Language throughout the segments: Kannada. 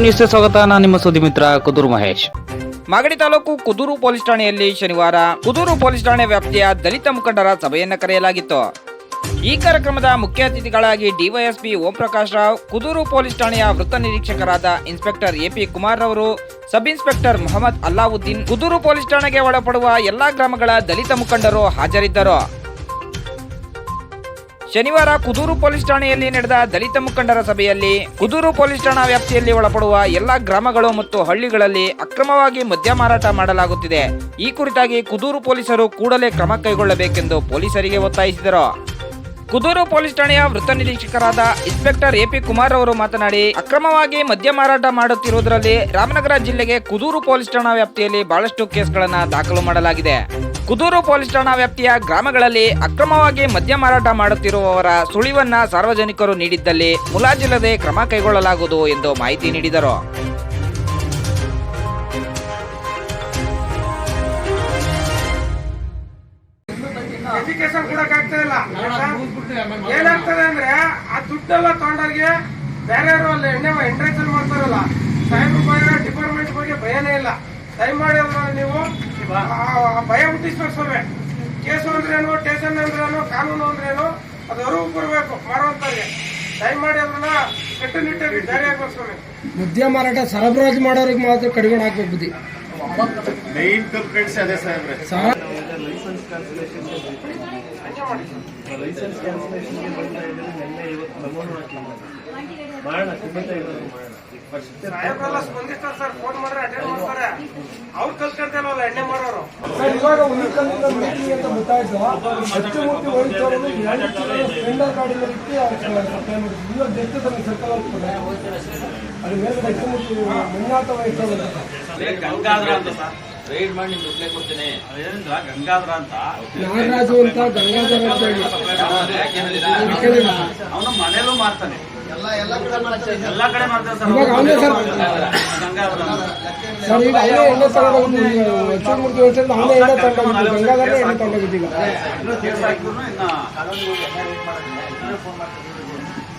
ನ್ಯೂಸ್ಗೆ ಸ್ವಾಗತ. ನಾನು ನಿಮ್ಮ ಸುದ್ದಿ ಮಿತ್ರ ಕುದೂರು ಮಹೇಶ್. ಮಾಗಡಿ ತಾಲೂಕು ಕುದೂರು ಪೊಲೀಸ್ ಠಾಣೆಯಲ್ಲಿ ಶನಿವಾರ ಕುದೂರು ಪೊಲೀಸ್ ಠಾಣೆ ವ್ಯಾಪ್ತಿಯ ದಲಿತ ಮುಖಂಡರ ಸಭೆಯನ್ನು ಕರೆಯಲಾಗಿತ್ತು. ಈ ಕಾರ್ಯಕ್ರಮದ ಮುಖ್ಯ ಅತಿಥಿಗಳಾಗಿ ಡಿವೈಎಸ್ಪಿ ಓಂ ಪ್ರಕಾಶ್ ರಾವ್, ಕುದೂರು ಪೊಲೀಸ್ ಠಾಣೆಯ ವೃತ್ತ ನಿರೀಕ್ಷಕರಾದ ಇನ್ಸ್ಪೆಕ್ಟರ್ ಎಪಿ ಕುಮಾರ್ ರವರು, sub inspector Mohammed Allauddin Kudur police ಠಾಣೆಗೆ ಒಳಪಡುವ ಎಲ್ಲಾ ಗ್ರಾಮಗಳ ದಲಿತ ಮುಖಂಡರು ಹಾಜರಿದ್ದರು. ಶನಿವಾರ ಕುದೂರು ಪೊಲೀಸ್ ಠಾಣೆಯಲ್ಲಿ ನಡೆದ ದಲಿತ ಮುಖಂಡರ ಸಭೆಯಲ್ಲಿ ಕುದೂರು ಪೊಲೀಸ್ ಠಾಣಾ ವ್ಯಾಪ್ತಿಯಲ್ಲಿ ಒಳಪಡುವ ಎಲ್ಲಾ ಗ್ರಾಮಗಳು ಮತ್ತು ಹಳ್ಳಿಗಳಲ್ಲಿ ಅಕ್ರಮವಾಗಿ ಮದ್ಯ ಮಾರಾಟ ಮಾಡಲಾಗುತ್ತಿದೆ. ಈ ಕುರಿತಾಗಿ ಕುದೂರು ಪೊಲೀಸರು ಕೂಡಲೇ ಕ್ರಮ ಕೈಗೊಳ್ಳಬೇಕೆಂದು ಪೊಲೀಸರಿಗೆ ಒತ್ತಾಯಿಸಿದರು. ಕುದೂರು ಪೊಲೀಸ್ ಠಾಣೆಯ ವೃತ್ತ ನಿರೀಕ್ಷಕರಾದ ಇನ್ಸ್ಪೆಕ್ಟರ್ ಎಪಿ ಕುಮಾರ್ ಅವರು ಮಾತನಾಡಿ, ಅಕ್ರಮವಾಗಿ ಮದ್ಯ ಮಾರಾಟ ಮಾಡುತ್ತಿರುವುದರಲ್ಲಿ ರಾಮನಗರ ಜಿಲ್ಲೆಗೆ ಕುದೂರು ಪೊಲೀಸ್ ಠಾಣಾ ವ್ಯಾಪ್ತಿಯಲ್ಲಿ ಬಹಳಷ್ಟು ಕೇಸ್ಗಳನ್ನ ದಾಖಲು ಮಾಡಲಾಗಿದೆ. ಕುದೂರು ಪೊಲೀಸ್ ಠಾಣಾ ವ್ಯಾಪ್ತಿಯ ಗ್ರಾಮಗಳಲ್ಲಿ ಅಕ್ರಮವಾಗಿ ಮದ್ಯ ಮಾರಾಟ ಮಾಡುತ್ತಿರುವವರ ಸುಳಿವನ್ನ ಸಾರ್ವಜನಿಕರು ನೀಡಿದ್ದಲ್ಲಿ ಮುಲಾಜಿಲ್ಲದೆ ಕ್ರಮ ಕೈಗೊಳ್ಳಲಾಗುವುದು ಎಂದು ಮಾಹಿತಿ ನೀಡಿದರು. ಏನಾಗ್ತದೆ ಅಂದ್ರೆ ಆ ದುಡ್ಡೆಲ್ಲ ತಗೊಂಡವ್ರಿಗೆ ಬೇರೆಯವರು ಅಲ್ಲಿ ಎಣ್ಣೆ ಇಂಟ್ರಾಕ್ಷನ್ ಮಾಡ್ತಾರಲ್ಲ ಸಾಹೇಬ್ರ ಬಗ್ಗೆ ಡಿಪಾರ್ಟ್ಮೆಂಟ್ ಬಗ್ಗೆ ಭಯನೇ ಇಲ್ಲ. ದಯಮಾಡಿ ಅದನ್ನ ನೀವು ಆ ಭಯ ಹುಟ್ಟಿಸ್ಬೇಕು ಸ್ವಾಮಿ ಕೇಸು ಅಂದ್ರೇನು ಟೇಷನ್ ಅಂದ್ರೇನು ಕಾನೂನು ಅಂದ್ರೇನು ಅದು ಅರಿವು ಬರಬೇಕು ಮಾಡುವಂತವ್ರಿಗೆ ದಯಮಾಡಿ ಅದನ್ನ ಕಟ್ಟುನಿಟ್ಟಾಗಿ ಜಾರಿ ಆಗ್ಬೇಕು ಸ್ವಾಮಿ ಮದ್ಯ ಮಾರಾಟ ಸರಬರಾಜು ಮಾಡೋರಿಗೆ ಮಾತ್ರ ಕಡಿಮೆ ಹಾಕ್ಬೇಕು ಬುದ್ಧಿ. ಮೇನ್ ಕಂಪ್ಲೇಂಟ್ಸ್ ಅದೇ ಸಾಹೇಬ್ರೆ. ಸರ- ಸಾಹೇಬ್ರೆಲ್ಲ ಸ್ಪಂದಿಸ್ತಾರೆ ಸರ್ ಫೋನ್ ಮಾಡಿದ್ರೆ ಅಟೆಂಡ್ ಮಾಡ್ತಾರೆ. ಅವ್ರು ಕಲ್ತ್ಕೊಂತಲ್ವಲ್ಲ ಎಣ್ಣೆ ಮಾಡೋರು ಸರ್ ಇವಾಗ ಮೀಟಿಂಗ್ ಅಂತ ಗೊತ್ತಾಯ್ತು ಗಾಡಿನ ಇಟ್ಟು ಅವ್ರು ಸಪ್ಲೈ ಮಾಡಿದ್ರು ಇವಾಗ ಡೆತ್ ತನಗೆ ಸರ್ಕಾರ ಹೋಗ್ತದೆ ಮೇಲೆ ಮಂಜಾತ ಗಂಗಾಧರ ಅಂತ ಸರ್. ರೈಡ್ ಮಾಡಿ ನಿಮ್ಗೆ ರಿಪ್ಲೈ ಕೊಡ್ತೀನಿ. ಅದೇನಿಲ್ಲ ಗಂಗಾಧರ ಅಂತ? ನಾಗರಾಜು ಅಂತ ಗಂಗಾಧರ ಅಂತ ಹೇಳಿ. ಅವನು ಮನೇಲೂ ಮಾಡ್ತಾನೆ. ಎಲ್ಲಾ ಕಡೆ ಮಾಡ್ತಾನೆ ಸರ್. ಇವಾಗ ಅವನೇ ಸರ್ ಗಂಗಾಧರ. ಸರ್ ಈಗ ಅವನೇ ಅವನೇ ಗಂಗಾಧರನೇ ಇನ್ನೂ ಫೋನ್ ಹಾಕಿದ್ರು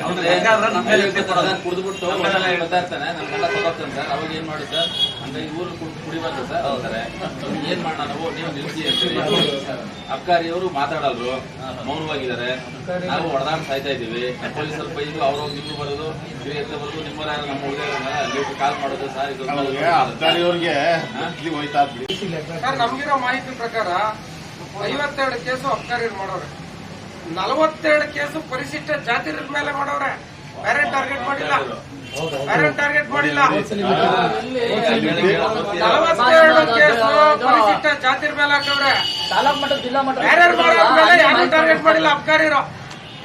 ಅವ್ರು ನಮ್ಮ ಕುಡಿದ್ಬಿಟ್ಟು ನಮ್ಮೆಲ್ಲ ಬರ್ತಾ ಇರ್ತಾನೆ ನಮ್ಮೆಲ್ಲ ತಗೋತಾನೆ ಸರ್ ಅವಾಗ ಏನ್ ಮಾಡಿ ಸರ್? ಅಂದ್ರೆ ಇವ್ರು ಕುಡಿಬಾರ್ದು ಸರ್ ಏನ್ ಮಾಡೋಣ ನಾವು? ನೀವು ನಿಲ್ಸಿ ಅಂತೀವಿ ಅಬ್ಕಾರಿಯವರು ಮಾತಾಡಲ್ರು. ಮೌನವಾಗಿದ್ದಾರೆ. ನಾವು ಹೊಡೆದಾಡ್ ಸಾಯ್ತಾ ಇದೀವಿ ಪೊಲೀಸರು ಬೈದು ಅವ್ರ ನಿಮ್ಗೆ ಬರೋದು ಎತ್ತ ಬರೋದು ನಿಮ್ಮರ ನಮ್ಮ ಹುಡುಗ ಕಾಲ್ ಮಾಡೋದು ಸರ್ ಇದು ಅವ್ರಿಗೆ ಹೋಯ್ತಾ ಬಿಡಿ ಸರ್ ನಮ್ಗಿರೋ ಮಾಹಿತಿ ಪ್ರಕಾರ ಐವತ್ತೆರಡು ಕೇಸು ಅಬ್ಕಾರಿ ಮಾಡೋರೆ. ನಲವತ್ತೆರಡು ಕೇಸು ಪರಿಶಿಷ್ಟ ಜಾತಿ ಮೇಲೆ ಮಾಡವ್ರೆ ಬೇರೆ ಟಾರ್ಗೆಟ್ ಮಾಡಿಲ್ಲ. ಬೇರೆ ಟಾರ್ಗೆಟ್ ಮಾಡಿಲ್ಲ. ನಲವತ್ತೆರಡು ಕೇಸು ಪರಿಶಿಷ್ಟ ಜಾತಿ ಮೇಲೆ ಹಾಕವ್ರೆ ಬೇರೆ ಮೇಲೆ ಯಾರು ಟಾರ್ಗೆಟ್ ಮಾಡಿಲ್ಲ? ಅಬ್ಕಾರಿರು.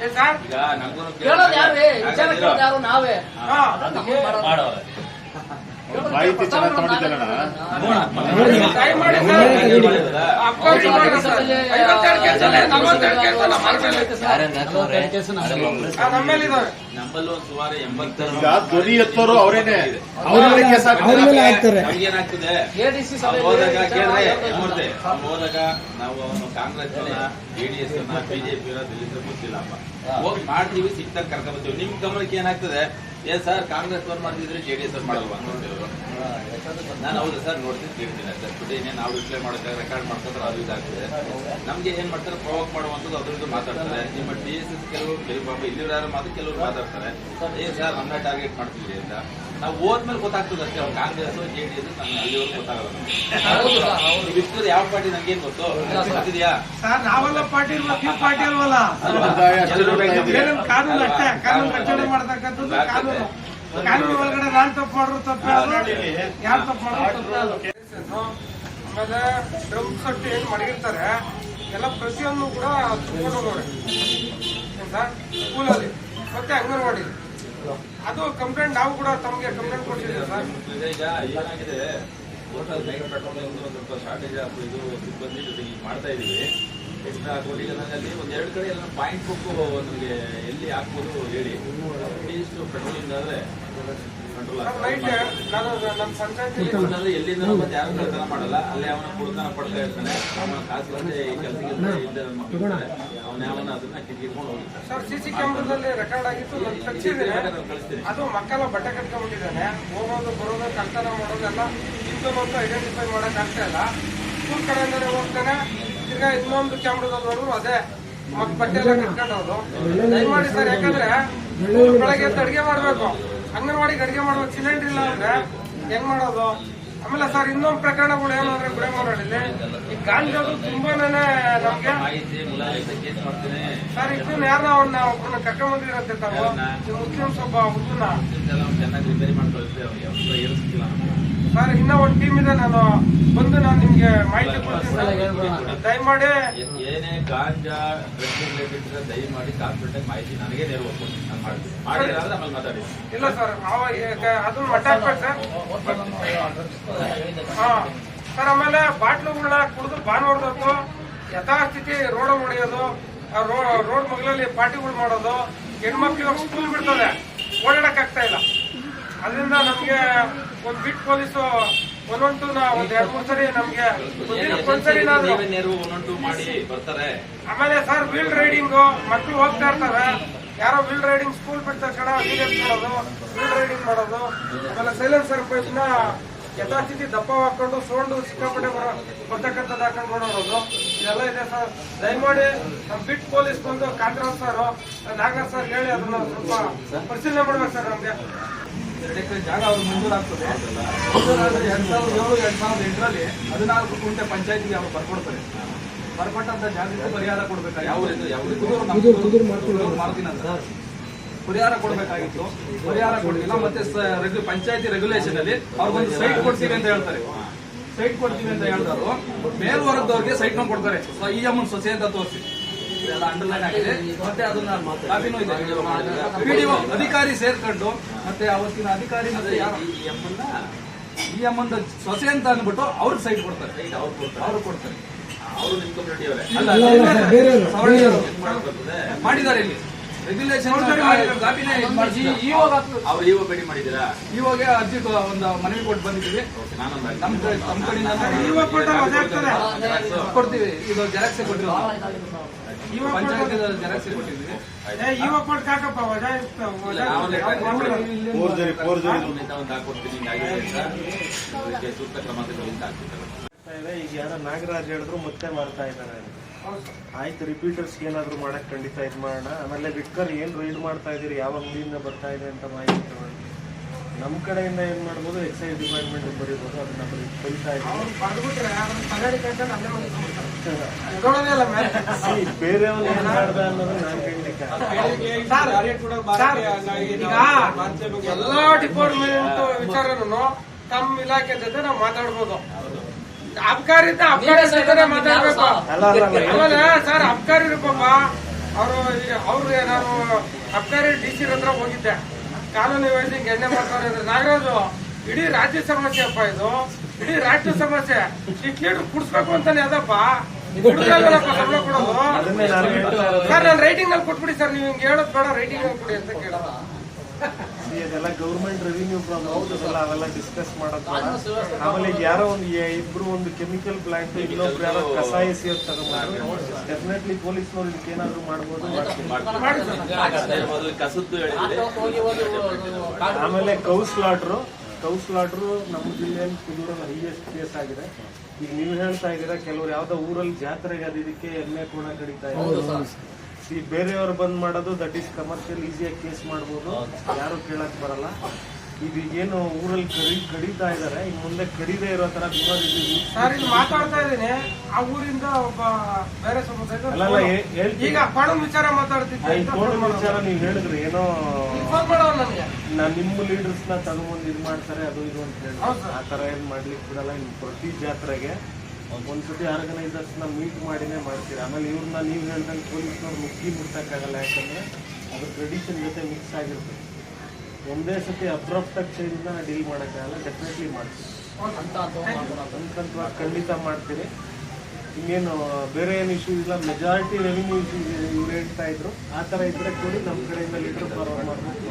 ಏನ್ ಸರ್? ಕೇಳೋದು ಯಾರೇ? ನಾವೇ. ಹಾ. ಮಾಹಿತಿ ಚೆನ್ನಾಗಿ ಎಂಬತ್ತರ ಈಗ ಧ್ವನಿ ಎತ್ತೋರು ಅವರೇನೆ. ಅವ್ರ ಮೇಲೆ ಕೆಲಸ ನಾವ್ ಹೋದಾಗ ಕೇಳ್ರೆ. ಮೂರ್ತಿ ನಾವ್ ಹೋದಾಗ ನಾವು ಅವನು ಕಾಂಗ್ರೆಸ್ ಜೆಡಿಎಸ್ ಬಿಜೆಪಿ ದಲಿತ ಗೊತ್ತಿಲ್ಲಪ್ಪ ಹೋಗಿ ಮಾಡ್ತೀವಿ ಸಿಕ್ತಾಗ ಕರ್ಕೊಂಡ್ ಬರ್ತೀವಿ. ನಿಮ್ ಗಮನಕ್ಕೆ ಏನಾಗ್ತದೆ? ಏನ್ ಸರ್, ಕಾಂಗ್ರೆಸ್ ಅವ್ರು ಮಾಡ್ತಿದ್ರೆ ಜೆಡಿಎಸ್ ಅವ್ರು ಮಾಡಲ್ವಾ ನೋಡ್ತಿದ್ರು ನಾನು ಹೌದು ಸರ್, ನೋಡ್ತೀನಿ, ಕೇಳ್ತೀನಿ ಸರ್ ಬಿಟ್ಟು ಇನ್ನೇನು ನಾವು ರಿಪ್ಲೈ ಮಾಡುತ್ತೆ ರೆಕಾರ್ಡ್ ಮಾಡ್ತಾರೆ ಅದು ಇದಾಗ್ತದೆ. ನಮ್ಗೆ ಏನ್ ಮಾಡ್ತಾರೆ ಪ್ರೊವೋಕ್ ಮಾಡುವಂಥದ್ದು ಅದ್ರದ್ದು ಮಾತಾಡ್ತಾರೆ. ನಿಮ್ಮ ಟಿ ಎಸ್ ಎಸ್ ಕೆಲವರು ಕೆಲವು ಪಾಪ ಇಲ್ಲಿ ಯಾರು ಮಾತು ಕೆಲವರು ಮಾತಾಡ್ತಾರೆ. ಏನ್ ಸರ್ ನಮ್ಮನ್ನ ಟಾರ್ಗೆಟ್ ಮಾಡ್ತಿದ್ರಿ ಅಂತ. ನಾವು ಹೋದ್ಮೇಲೆ ಗೊತ್ತಾಗ್ತದೆ ಅಷ್ಟೇ ಅವ್ರು ಕಾಂಗ್ರೆಸ್ ಜೆ ಡಿ ಎಸ್ ಅಲ್ಲಿವರೆಗೂ ಗೊತ್ತಾಗಲ್ಲ ಇಷ್ಟದ ಯಾವ ಪಾರ್ಟಿ ನಂಗೇನ್ ಗೊತ್ತು? ಗೊತ್ತಿದ್ಯಾ? ಸರ್ ನಾವೆಲ್ಲ ಪಾರ್ಟಿ ಇಲ್ವಾ ನೀವು ಪಾರ್ಟಿ ಅಲ್ವಲ್ಲ. ಕಾನೂನು ಅಷ್ಟೇ ಕಾನೂನು ರಚನೆ ಮಾಡ್ತಕ್ಕಂಥದ್ದು ಕಾನೂನು ಕಾನೂನು. ಒಳಗಡೆ ನಾನ್ ತಪ್ಪು ಮಾಡ್ರು ತಪ್ಪೇ ಯಾರು ತಪ್ಪು ಮಾಡ್ರು ತಪ್ಪೇ ಆಮೇಲೆ ಡ್ರಮ್ ಸಟ್ಟು ಏನ್ ಮಡಗಿರ್ತಾರೆ ಎಲ್ಲ ಪ್ರತಿಯೊಂದು ಕೂಡ ಸರ್? ಸ್ಕೂಲಲ್ಲಿ. ಮತ್ತೆ ಅಂಗನವಾಡಿ ಅದು ಕಂಪ್ಲೇಂಟ್ ನಾವು ಕೂಡ ತಮಗೆ ಕಂಪ್ಲೇಂಟ್ ಕೊಟ್ಟಿದ್ದೀವಿ ಸರ್. ಈಗ ಏನಾಗಿದೆ ಹೋಟೆಲ್ ನೈಟ್ ಪೆಟ್ರೋಲ್ ಒಂದು ಸ್ವಲ್ಪ ಶಾರ್ಟೇಜ್ ಇದು ಸಿಬ್ಬಂದಿ ಜೊತೆಗೆ ಮಾಡ್ತಾ ಇದೀವಿ. ಎಕ್ಸ್ಟ್ರಾ ಅಲ್ಲಿ ಒಂದ್ ಎರಡು ಕಡೆ ಎಲ್ಲ ಪಾಯಿಂಟ್ ಬುಕ್ ನಮಗೆ ಎಲ್ಲಿ ಹಾಕ್ಬೋದು ಹೇಳಿ. ಅಟ್ಲೀಸ್ಟ್ ಪೆಟ್ರೋಲಿಂಗ್ ಆದ್ರೆ. ಎಲ್ಲಿಂದ ಮತ್ತೆ ಯಾರು ಕಳ್ತನ ಮಾಡಲ್ಲ. ಅಲ್ಲೇ ಅವನ ಕುಡ್ತಾನ ಪಡ್ತಾ ಇರ್ತಾನೆ. ಅವನ ಕಾಸು ಬಂದೆ ಕೆಲಸಕ್ಕೆ ಇದ್ದ ಅವನ ಯಾವನ ಅದನ್ನ ಕಿತ್ಕೊಂಡು ಹೋಗಿರ್ತಾನೆ ಸರ್ ಸಿ ಸಿ ಕ್ಯಾಮ್ರಾದಲ್ಲಿ ರೆಕಾರ್ಡ್ ಆಗಿತ್ತು. ನಾನು ಕಳಿಸ್ತೀನಿ. ಅದು ಮಕ್ಕಳ ಬಟ್ಟೆ ಕಟ್ಕೊಂಡ್ಬಿಟ್ಟಿದ್ದಾನೆ ಹೋಗೋದು ಬರೋದು ಕಳ್ತನ ಮಾಡೋದೆಲ್ಲ ಇಂಥದ್ದು ಅಂತ ಐಡೆಂಟಿಫೈ ಮಾಡಕ್ ಆಗ್ತಾ ಇಲ್ಲ. ಸ್ಕೂಲ್ ಕಡೆಯಿಂದಲೇ ಹೋಗ್ತಾನೆ. ಈಗ ಇನ್ನೊಂದು ಕ್ಯಾಮ್ರಾದಲ್ಲಿ ನೋಡಿದ್ರು ಅದೇ ಮಕ್ ಬಟ್ಟೆ ಎಲ್ಲ ಕಟ್ಕೊಂಡವ್ರು. ದಯಮಾಡಿ ಸರ್ ಯಾಕಂದ್ರೆ ಬೆಳಗ್ಗೆ ಅಡುಗೆ ಮಾಡಬೇಕು ಮಾಡ್ಬೇಕು. ಅಂಗನವಾಡಿಗೆ ಅಡಿಗೆ ಮಾಡೋ ಸಿಲಿಂಡರ್ ಇಲ್ಲ ಅಂದ್ರೆ ಹೆಂಗ್ ಮಾಡೋದು? ಆಮೇಲೆ ಸರ್ ಇನ್ನೊಂದು ಪ್ರಕರಣಗಳು ಏನು ಅಂದ್ರೆ ಗುಡೇಮರಳ್ಳಿ ಈ ಗಾಂಜಾದು ತುಂಬಾನೇ ನಮ್ಗೆ ಸರ್ ಇದನ್ನ ಯಾರನ್ನ ಅವ್ರನ್ನ ಒಬ್ಬರನ್ನ ಕರ್ಕೊಂಡ್ಬಂದಿರತ್ತೆ ತಾವು ಮುಸ್ಲಿಮ್ಸ್ ಒಬ್ಬ ಹುಡುಗನ. ಚೆನ್ನಾಗಿ ರಿಪೇರಿ ಮಾಡಿ ಸರ್ ಇನ್ನೂ ಒಂದು ಟೀಮ್ ಇದೆ ನಾನು ಬಂದು ನಾನು ನಿಮ್ಗೆ ಮಾಹಿತಿ ಕೊಡ್ತೀನಿ ಮಾಡಿ ದಯಮಾಡಿ ಏನೇ ಗಾಂಜಾ ಡ್ರಗ್ ರಿಲೇಟೆಡ್ ದಯಮಾಡಿ ಕಾನ್ಫಿಡೆಂಟ್ ಮಾಹಿತಿ ನನಗೆ ನೇರವಾಗಿ ಕೊಡಿ ನಾನು ಮಾಡ್ತೀನಿ ಮಾಡಿದ್ರೆ ಆಮೇಲೆ ಮಾತಾಡಿ. ಇಲ್ಲ ಸರ್ ಅದು ಅದನ್ನ ಸರ್. ಹಾಂ ಸರ್ ಆಮೇಲೆ ಬಾಟ್ಲುಗಳನ್ನ ಕುಡಿದು ಭಾನುವಾರದೊತ್ತು ಯಥಾಸ್ಥಿತಿ ರೋಡ್ ಹೊಡೆಯೋದು ಆ ರೋ- ರೋಡ್ ಮಗಲಲ್ಲಿ ಪಾರ್ಟಿಗಳು ಮಾಡೋದು ಹೆಣ್ಮಕ್ಳು ಸ್ಕೂಲ್ ಬಿಡ್ತದೆ. ಓಡಾಡಕ್ ಆಗ್ತಾ ಇಲ್ಲ. ಅದರಿಂದ ನಮ್ಗೆ ಒಂದ್ ಬಿಟ್ ಪೊಲೀಸು ಒಂದೊಂದು ಒಂದ್ ಎರಡ್ ಮೂರ್ ಸರಿ ನಮ್ಗೆ ಒಂದ್ಸರಿ ಮಾಡಿ ಬರ್ತಾರೆ. ಆಮೇಲೆ ಸರ್ ವೀಲ್ ರೈಡಿಂಗು ಮಕ್ಕಳು ಹೋಗ್ತಾ ಇರ್ತಾರೆ. ಯಾರೋ ವೀಲ್ ರೈಡಿಂಗ್ ಸ್ಕೂಲ್ ಬಿಟ್ಟ ತಕ್ಷಣ ವೀಲ್ ಮಾಡೋದು ವೀಲ್ ರೈಡಿಂಗ್ ಮಾಡೋದು. ಆಮೇಲೆ ಸೈಲೆನ್ಸರ್ ಪೈಪ್ನ ಯಥಾಸ್ಥಿತಿ ದಪ್ಪ ಹಾಕೊಂಡು ಸೋಂಡು ಸಿಕ್ಕಾಪಟ್ಟೆ ಬರೋ ಬರ್ತಕ್ಕಂಥದ್ದು ಹಾಕೊಂಡು ನೋಡೋದು. ಇದೆಲ್ಲ ಇದೆ ಸರ್. ದಯಮಾಡಿ ನಮ್ಮ ಬಿಟ್ ಪೊಲೀಸ್ ಬಂದು ಕಾಂತರಾಜ್ ಸರ್ ನಾಗರಾಜ್ ಸರ್ ಹೇಳಿ ಅದನ್ನ ಸ್ವಲ್ಪ ಪರಿಶೀಲನೆ ಮಾಡ್ಬೇಕು ಸರ್ ನಮ್ಗೆ. ಎರಡು ಎಕರೆ ಜಾಗ ಅವ್ರು ಮಂಜೂರಾಗ್ತದೆ. ಮಂಜೂರಾದ್ರೆ ಎರಡ್ ಸಾವಿರದ ಏಳು ಎರಡ್ ಸಾವಿರದ ಎಂಟರಲ್ಲಿ ಹದಿನಾಲ್ಕು ಕುಂಟೆ ಪಂಚಾಯತಿಗೆ ಅವ್ರು ಬರ್ಕೊಡ್ತಾರೆ. ಬರ್ಕೊಟ್ಟಂತ ಜಾಗಕ್ಕೆ ಪರಿಹಾರ ಯಾವ ಅಂತ. ಪರಿಹಾರ ಕೊಡ್ಬೇಕಾಗಿತ್ತು. ಪರಿಹಾರ ಕೊಡ್ಲಿಲ್ಲ. ಮತ್ತೆ ಪಂಚಾಯತಿ ರೆಗ್ಯುಲೇಷನ್ ಅಲ್ಲಿ ಅವ್ರಿಗೊಂದು ಸೈಟ್ ಕೊಡ್ತೀವಿ ಅಂತ ಹೇಳ್ತಾರೆ. ಸೈಟ್ ಕೊಡ್ತೀವಿ ಅಂತ ಹೇಳ್ತಾರು ಮೇಲ್ವರ್ಗದವ್ರಿಗೆ ಸೈಟ್ನ ಕೊಡ್ತಾರೆ. ಈ ಅಮ್ಮನ್ ಸೊಸೆ ಅಂತ ತೋರಿಸಿ. ಇದೆಲ್ಲ ಅಂಡರ್ಲೈನ್ ಆಗಿದೆ. ಮತ್ತೆ ಅದನ್ನ ಕಾಪಿನೂ ಇದೆ ಒ ಅಧಿಕಾರಿ ಸೇರ್ಕೊಂಡು ಮತ್ತೆ ಅವತ್ತಿನ ಅಧಿಕಾರಿ ಮತ್ತೆ ಯಾರು? ಈ ಎಮ್ಮನ್ನ ಈ ಅಮ್ಮಂದ ಸೊಸೆ ಅಂತ ಅಂದ್ಬಿಟ್ಟು ಅವ್ರಿಗೆ ಸೈಟ್ ಕೊಡ್ತಾರೆ. ಸೈಟ್ ಅವ್ರು ಕೊಡ್ತಾರೆ ಮಾಡಿದ್ದಾರೆ ಇಲ್ಲಿ. ರೆಗ್ಯುಲೇಷನ್ ಇವಾಗ ಅವ್ರು ಇವ ಭೇಟಿ ಮಾಡಿದ್ದೀರಾ? ಇವಾಗ ಅರ್ಜಿ ಒಂದು ಮನವಿ ಕೊಟ್ಟು ಬಂದಿದ್ದೀವಿ. ನಮ್ಮ ಕಡೆ ನಮ್ಮ ಕಡೆಯಿಂದ ಇವಾಗ ಕೊಡ್ತೀವಿ. ಇದು ಜೆರಾಕ್ಸ್ ಕೊಟ್ಟಿರೋದು. ಸೂಕ್ತ ಕ್ರಮ ಈಗ ಯಾರೋ ನಾಗರಾಜ್ ಹೇಳಿದ್ರು ಮತ್ತೆ ಮಾಡ್ತಾ ಇದ್ದಾರೆ. ಆಯ್ತು ರಿಪೀಟರ್ಸ್ ಏನಾದ್ರು ಮಾಡಕ್ ಖಂಡಿತ ಇದ್ ಮಾಡೋಣ. ಆಮೇಲೆ ಬಿಟ್ಕರ್ ಏನ್ ರೈಡ್ ಮಾಡ್ತಾ ಇದೀರಿ ಯಾವ ಅಂಗಡಿಯಿಂದ ಬರ್ತಾ ಇದೆ ಅಂತ ಮಾಹಿತಿ ತಗೊಳ್ಳಿ. ನಮ್ಮ ಕಡೆಯಿಂದ ಏನ್ ಮಾಡ್ಬೋದು ಎಕ್ಸೈಸ್ ಡಿಪಾರ್ಟ್ಮೆಂಟ್ ಬರೀಬಹುದು ಅದನ್ನ ಬರೀ ಕಲಿತಾ ಇದ್ದೀವಿ. ಎಲ್ಲಾ ಡಿಪಾರ್ಟ್ಮೆಂಟ್ ವಿಚಾರನು ತಮ್ಮ ಇಲಾಖೆ ಜೊತೆ ನಾವು ಮಾತಾಡ್ಬೋದು ಅಬ್ಕಾರಿ ಅಬ್ಕಾರಿ ಮಾತಾಡ್ಬೇಕು ಸರ್ ಅಬ್ಕಾರಿ ಪಾಪ ಅವರು ಅವ್ರು ನಾನು ಅಬ್ಕಾರಿ ಡಿ ಸಿ ಹತ್ರ ಹೋಗಿದ್ದೆ ಕಾನೂನು ವ್ಯವಸ್ಥೆ ಎಣ್ಣೆ ಮಾಡ್ತಾರೆ ನಾಗರಾಜು ಇಡೀ ರಾಜ್ಯ ಸಮಸ್ಯೆ ಅಪ್ಪ ಇದು. ಇಡೀ ರಾಜ್ಯ ಸಮಸ್ಯೆ ಇಟ್ ಲೀಟರ್ ಕುಡಿಸ್ಬೇಕು ಅಂತಾನೆ ಅದಪ್ಪ ಸರ್ ನಾನು ರೈಟಿಂಗ್ ಅಲ್ಲಿ ಕೊಟ್ಬಿಡಿ ಸರ್ ನೀವು ಹಿಂಗೆ ಹೇಳೋದು ಬೇಡ ರೈಟಿಂಗ್ ಕೊಡಿ ಅಂತ ಕೇಳೋದು. ಅದೆಲ್ಲ ಗೌರ್ಮೆಂಟ್ ರೆವಿನ್ಯೂ ಪ್ರಾಬ್ಲಮ್ ಅವೆಲ್ಲ ಡಿಸ್ಕಸ್ ಮಾಡೋದು ಆಮೇಲೆ ಯಾರೋ ಒಂದು ಇಬ್ರು ಒಂದು ಕೆಮಿಕಲ್ ಪ್ಲಾಂಟ್ ಇನ್ನೊಬ್ರು ಯಾರೋ ಕಸ ಎಸಿಯೋದು ತಗೊಂಡ್ಬಂದ್ರು ಡೆಫಿನೆಟ್ಲಿ ಪೊಲೀಸ್ನವ್ರು ಇದಕ್ಕೆ ಏನಾದ್ರು ಮಾಡ್ಬೋದು. ಆಮೇಲೆ ಕೌಸ್ ಕಸದ್ದು ಕೌಸ್ಲಾಟ್ರು ನಮ್ಮ ಜಿಲ್ಲೆಯಲ್ಲಿ ಕುದೂರಲ್ಲಿ ಹೈಯೆಸ್ಟ್ ಕೇಸ್ ಆಗಿದೆ. ಈಗ ನೀವು ಹೇಳ್ತಾ ಇದ್ದೀರಾ ಕೆಲವರು ಯಾವ್ದೋ ಊರಲ್ಲಿ ಜಾತ್ರೆಗೆ ಅದು ಇದಕ್ಕೆ ಎಮ್ಮೆ ಕೋಣ ಕಡಿತಾ ಇದ್ದಾರೆ. ಈ ಬೇರೆಯವ್ರು ಬಂದ್ ಮಾಡೋದು ದಟ್ ಈಸ್ ಕಮರ್ಷಿಯಲ್ ಈಸಿಯಾಗಿ ಕೇಸ್ ಮಾಡ್ಬೋದು. ಯಾರು ಕೇಳಕ್ ಬರಲ್ಲ. ಇದು ಏನು ಊರಲ್ಲಿ ಕಡಿ ಕಡಿತಾ ಇದಾರೆ ಇನ್ ಮುಂದೆ ಕಡಿದೇ ಇರೋ ತರ ಸರ್ ಇಲ್ಲಿ ಮಾತಾಡ್ತಾ ಇದ್ದೀನಿ. ಆ ಊರಿಂದ ಒಬ್ಬ ಬೇರೆ ಸಮುದಾಯದ ಈಗ ಪಣದ ವಿಚಾರ ಮಾತಾಡ್ತಿದ್ದೆ ವಿಚಾರ ನೀವು ಹೇಳಿದ್ರೆ ಏನೋ ನಾನು ನಿಮ್ಮ ಲೀಡರ್ಸ್ನ ತಗೊಂಬಂದು ಇದು ಮಾಡ್ತಾರೆ ಅದು ಇದು ಅಂತ ಹೇಳಿ. ಆ ತರ ಏನ್ ಮಾಡ್ಲಿಕ್ಕೆ ಬಿಡಲ್ಲ ಇನ್ನು ಪ್ರತಿ ಜಾತ್ರೆಗೆ ಒಂದ್ಸತಿ ಆರ್ಗನೈಸರ್ಸ್ನ ಮೀಟ್ ಮಾಡಿನೇ ಮಾಡ್ತೀರಿ? ಆಮೇಲೆ ಇವ್ರನ್ನ ನೀವು ಹೇಳ್ದಂಗೆ ಪೊಲೀಸ್ನವ್ರು ಮುಕ್ಕಿ ಮುಟ್ಟಕ್ಕಾಗಲ್ಲ ಯಾಕಂದ್ರೆ ಅದು ಟ್ರೆಡಿಷನ್ ಜೊತೆ ಮಿಕ್ಸ್ ಆಗಿರ್ತದೆ ಒಂದೇ ಸತಿ ಅಬ್ರಪ್ಟ್ ಆಗಿ ಚೇಂಜ್ನ ಡೀಲ್ ಮಾಡೋಕ್ಕಾಗಲ್ಲ ಡೆಫಿನೆಟ್ಲಿ ಮಾಡ್ತೀನಿ. ಖಂಡಿತ ಮಾಡ್ತೀನಿ. ಇನ್ನೇನು, ಬೇರೆ ಏನು ಇಶ್ಯೂ ಇಲ್ಲ ಮೆಜಾರಿಟಿ ರೆವಿನ್ಯೂ ಇಶ್ಯೂ ಇವ್ರು ಹೇಳ್ತಾ ಇದ್ರು. ಆ ಥರ ಇದ್ರೆ ಕೂಡ ನಮ್ಮ ಕಡೆಯಿಂದ ಲೀಟರ್ ಫಾರ್ವರ್ಡ್ ಮಾಡ್ಬೇಕು